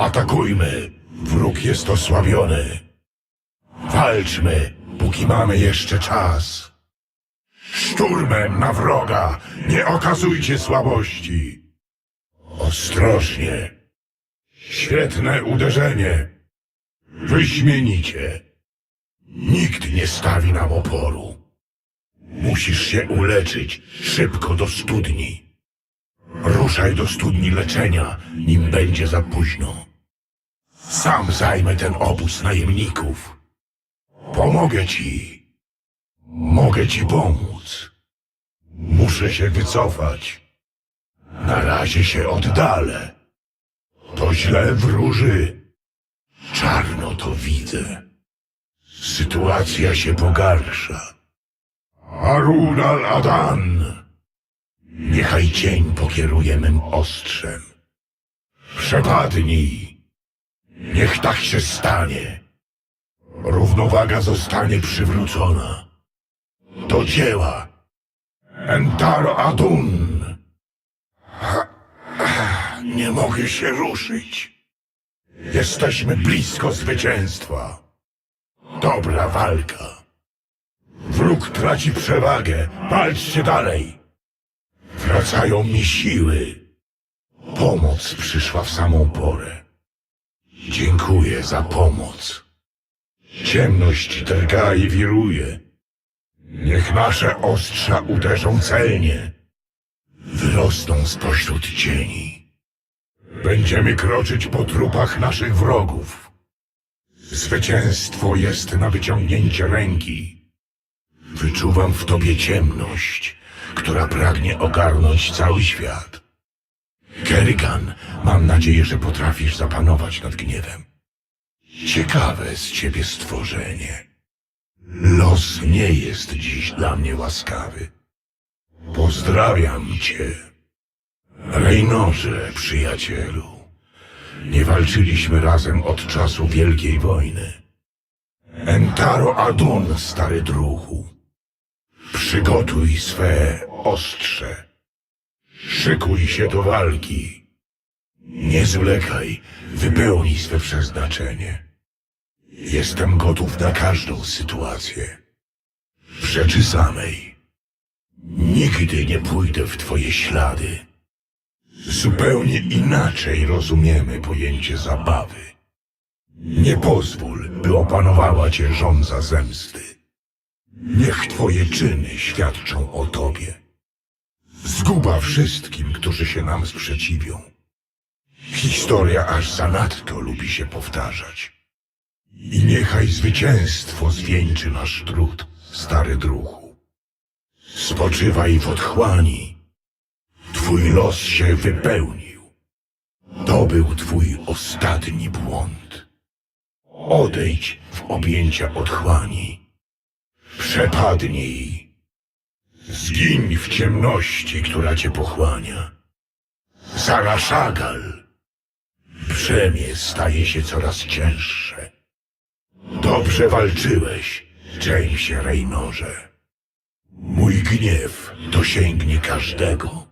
Atakujmy! Wróg jest osłabiony. Walczmy, póki mamy jeszcze czas. Szturmem na wroga! Nie okazujcie słabości! Ostrożnie! Świetne uderzenie! Wyśmienicie! Nikt nie stawi nam oporu. Musisz się uleczyć szybko do studni. Ruszaj do studni leczenia, nim będzie za późno. Sam zajmę ten obóz najemników. Pomogę ci. Mogę ci pomóc. Muszę się wycofać. Na razie się oddalę. To źle wróży. Czarno to widzę. Sytuacja się pogarsza. Harun al-Adan! Niechaj cień pokieruje mym ostrzem. Przepadnij! Niech tak się stanie. Równowaga zostanie przywrócona. Do dzieła! Entaro Adun! Nie mogę się ruszyć. Jesteśmy blisko zwycięstwa. Dobra walka. Wróg traci przewagę. Walczcie dalej. Wracają mi siły. Pomoc przyszła w samą porę. Dziękuję za pomoc. Ciemność drga i wiruje. Niech nasze ostrza uderzą celnie. Wyrosną spośród cieni. Będziemy kroczyć po trupach naszych wrogów. Zwycięstwo jest na wyciągnięcie ręki. Wyczuwam w tobie ciemność, która pragnie ogarnąć cały świat. Kerrigan, mam nadzieję, że potrafisz zapanować nad gniewem. Ciekawe z ciebie stworzenie. Los nie jest dziś dla mnie łaskawy. Pozdrawiam cię. Reynorze, przyjacielu. Nie walczyliśmy razem od czasu Wielkiej Wojny. Entaro Adun, stary druhu. Przygotuj swe ostrze. Szykuj się do walki. Nie zwlekaj, wypełnij swe przeznaczenie. Jestem gotów na każdą sytuację. W rzeczy samej. Nigdy nie pójdę w twoje ślady. Zupełnie inaczej rozumiemy pojęcie zabawy. Nie pozwól, by opanowała cię żądza zemsty. Niech twoje czyny świadczą o tobie. Zguba wszystkim, którzy się nam sprzeciwią. Historia aż zanadto lubi się powtarzać. I niechaj zwycięstwo zwieńczy nasz trud, stary druhu. Spoczywaj w otchłani. Twój los się wypełnił. To był twój ostatni błąd. Odejdź w objęcia otchłani. Przepadnij. Zgiń w ciemności, która cię pochłania. Zaraszagal. Brzemię staje się coraz cięższe. Dobrze walczyłeś, Jamesie Reynorze. Mój gniew dosięgnie każdego.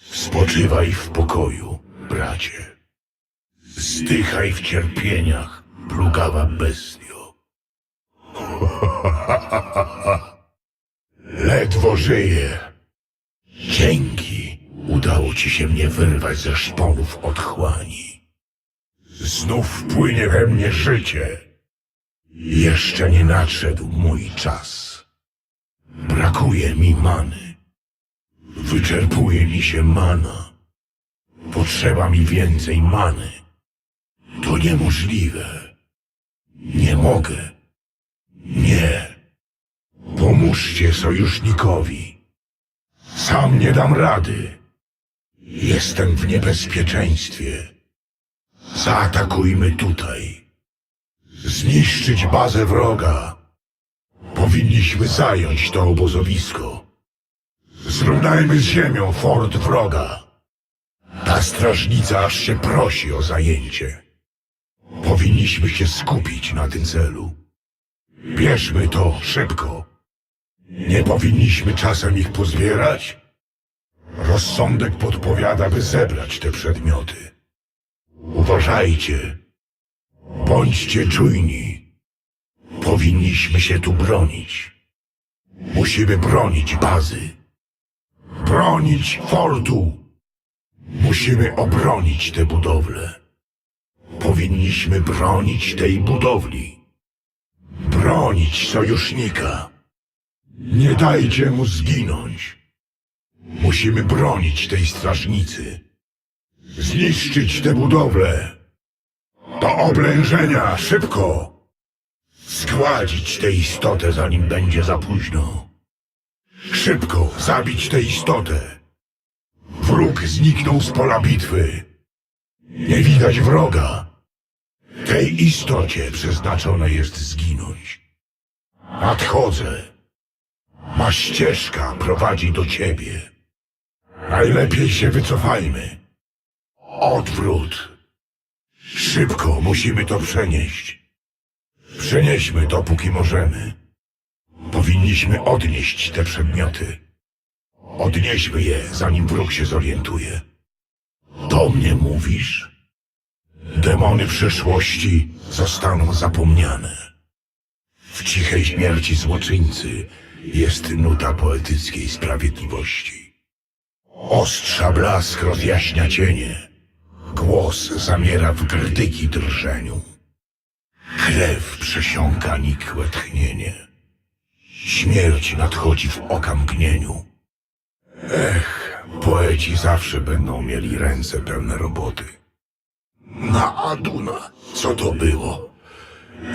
Spoczywaj w pokoju, bracie. Zdychaj w cierpieniach, plugawa bestio. Ledwo żyję. Dzięki udało ci się mnie wyrwać ze szponów otchłani. Znów płynie we mnie życie. Jeszcze nie nadszedł mój czas. Brakuje mi many. Wyczerpuje mi się mana. Potrzeba mi więcej many. To niemożliwe. Nie mogę. Nie. Pomóżcie sojusznikowi. Sam nie dam rady. Jestem w niebezpieczeństwie. Zaatakujmy tutaj. Zniszczyć bazę wroga. Powinniśmy zająć to obozowisko. Zrównajmy z ziemią fort wroga. Ta strażnica aż się prosi o zajęcie. Powinniśmy się skupić na tym celu. Bierzmy to szybko. Nie powinniśmy czasem ich pozbierać? Rozsądek podpowiada, by zebrać te przedmioty. Uważajcie. Bądźcie czujni. Powinniśmy się tu bronić. Musimy bronić bazy. Bronić fortu. Musimy obronić tę budowlę. Powinniśmy bronić tej budowli. Bronić sojusznika. Nie dajcie mu zginąć. Musimy bronić tej strażnicy. Zniszczyć tę budowlę. Do oblężenia, szybko! Zgładzić tę istotę, zanim będzie za późno. Szybko zabić tę istotę. Wróg zniknął z pola bitwy. Nie widać wroga. Tej istocie przeznaczone jest zginąć. Nadchodzę. Ma ścieżka prowadzi do ciebie. Najlepiej się wycofajmy. Odwrót. Szybko musimy to przenieść. Przenieśmy to, póki możemy. Powinniśmy odnieść te przedmioty. Odnieśmy je, zanim wróg się zorientuje. Do mnie mówisz? Demony przeszłości zostaną zapomniane. W cichej śmierci złoczyńcy jest nuta poetyckiej sprawiedliwości. Ostrza blask rozjaśnia cienie. Głos zamiera w grdyki drżeniu. Krew przesiąka nikłe tchnienie. Śmierć nadchodzi w okamgnieniu. Ech, poeci zawsze będą mieli ręce pełne roboty. Na Aduna, co to było?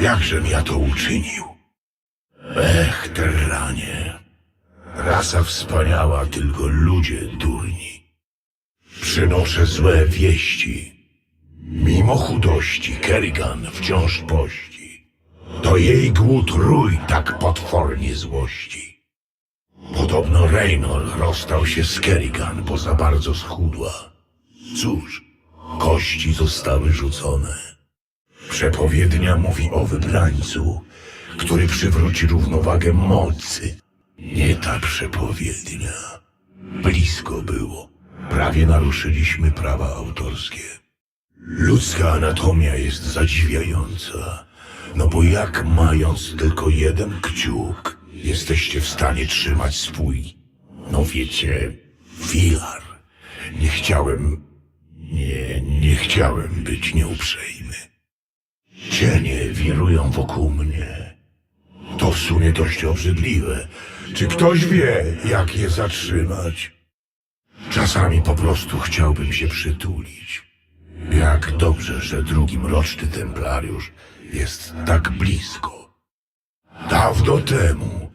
Jakżem ja to uczynił? Ech, terranie. Rasa wspaniała, tylko ludzie durni. Przynoszę złe wieści. Mimo chudości, Kerrigan wciąż pości. To jej głód rój tak potwornie złości. Podobno Raynor rozstał się z Kerrigan, bo za bardzo schudła. Cóż, kości zostały rzucone. Przepowiednia mówi o wybrańcu, który przywróci równowagę mocy. Nie ta przepowiednia. Blisko było. Prawie naruszyliśmy prawa autorskie. Ludzka anatomia jest zadziwiająca. No bo jak mając tylko jeden kciuk, jesteście w stanie trzymać swój, no wiecie, filar. Nie chciałem, nie, nie chciałem być nieuprzejmy. Cienie wirują wokół mnie. To w sumie dość obrzydliwe. Czy ktoś wie, jak je zatrzymać? Czasami po prostu chciałbym się przytulić. Jak dobrze, że drugi mroczny templariusz jest tak blisko. Dawno temu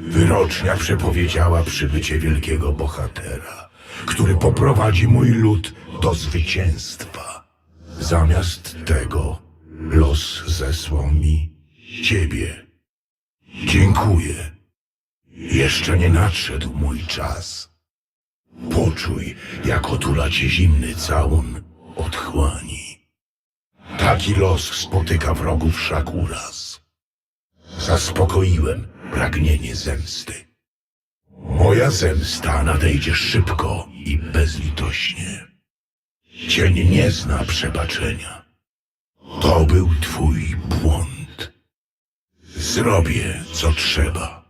wyrocznia przepowiedziała przybycie wielkiego bohatera, który poprowadzi mój lud do zwycięstwa. Zamiast tego los zesłał mi ciebie. Dziękuję. Jeszcze nie nadszedł mój czas. Poczuj, jak otula cię zimny całun otchłani. Taki los spotyka wrogów Szakuras. Zaspokoiłem pragnienie zemsty. Moja zemsta nadejdzie szybko i bezlitośnie. Cień nie zna przebaczenia. To był twój błąd. Zrobię, co trzeba.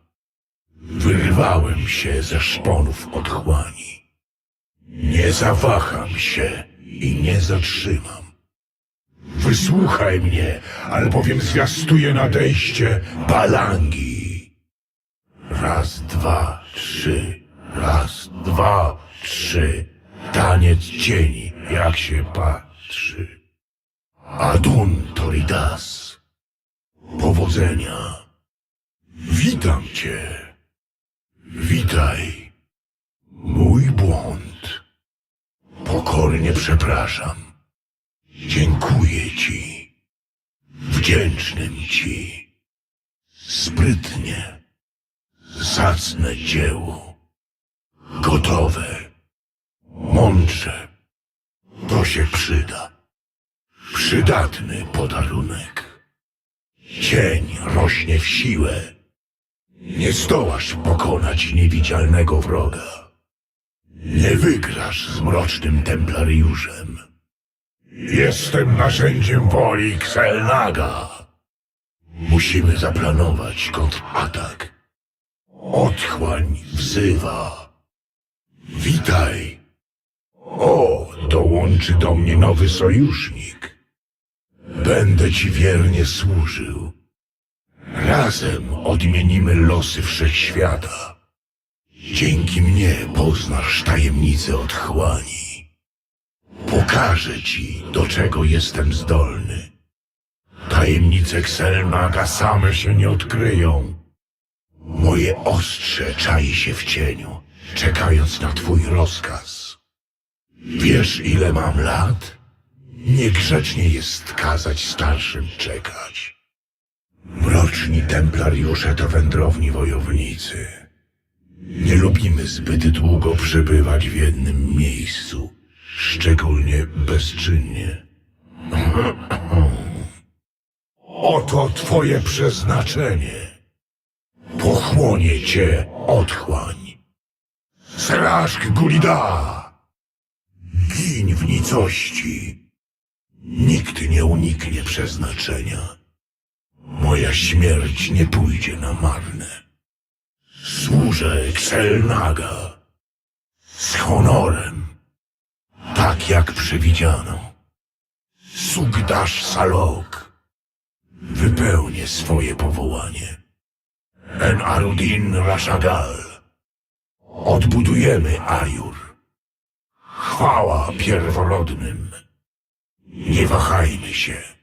Wyrwałem się ze szponów otchłani. Nie zawaham się i nie zatrzymam. Wysłuchaj mnie, albowiem zwiastuję nadejście balangi. Raz, dwa, trzy, raz, dwa, trzy. Taniec cieni, jak się patrzy. Adun Toridas. Powodzenia. Witam cię. Witaj. Mój błąd. Pokornie przepraszam. Dziękuję ci. Wdzięcznym ci. Sprytnie. Zacne dzieło. Gotowe. Mądrze. To się przyda. Przydatny podarunek. Cień rośnie w siłę. Nie zdołasz pokonać niewidzialnego wroga. Nie wygrasz z mrocznym templariuszem. Jestem narzędziem woli Xelnaga. Musimy zaplanować kontratak. Otchłań wzywa. Witaj. O, dołączy do mnie nowy sojusznik. Będę ci wiernie służył. Razem odmienimy losy wszechświata. Dzięki mnie poznasz tajemnicę otchłani. Pokażę ci, do czego jestem zdolny. Tajemnice Xelmaga same się nie odkryją. Moje ostrze czai się w cieniu, czekając na twój rozkaz. Wiesz, ile mam lat? Niegrzecznie jest kazać starszym czekać. Mroczni templariusze to wędrowni wojownicy. Nie lubimy zbyt długo przebywać w jednym miejscu, szczególnie bezczynnie. Oto twoje przeznaczenie. Pochłonie cię otchłań. Srażk Gulida! Gin w nicości. Nikt nie uniknie przeznaczenia. Moja śmierć nie pójdzie na marne. Służę Xelnaga. Z honorem. Tak jak przewidziano. Sugdasz Salok. Wypełnię swoje powołanie. En Arudin Rashagal. Odbudujemy Ajur. Chwała pierworodnym. Nie wahajmy się.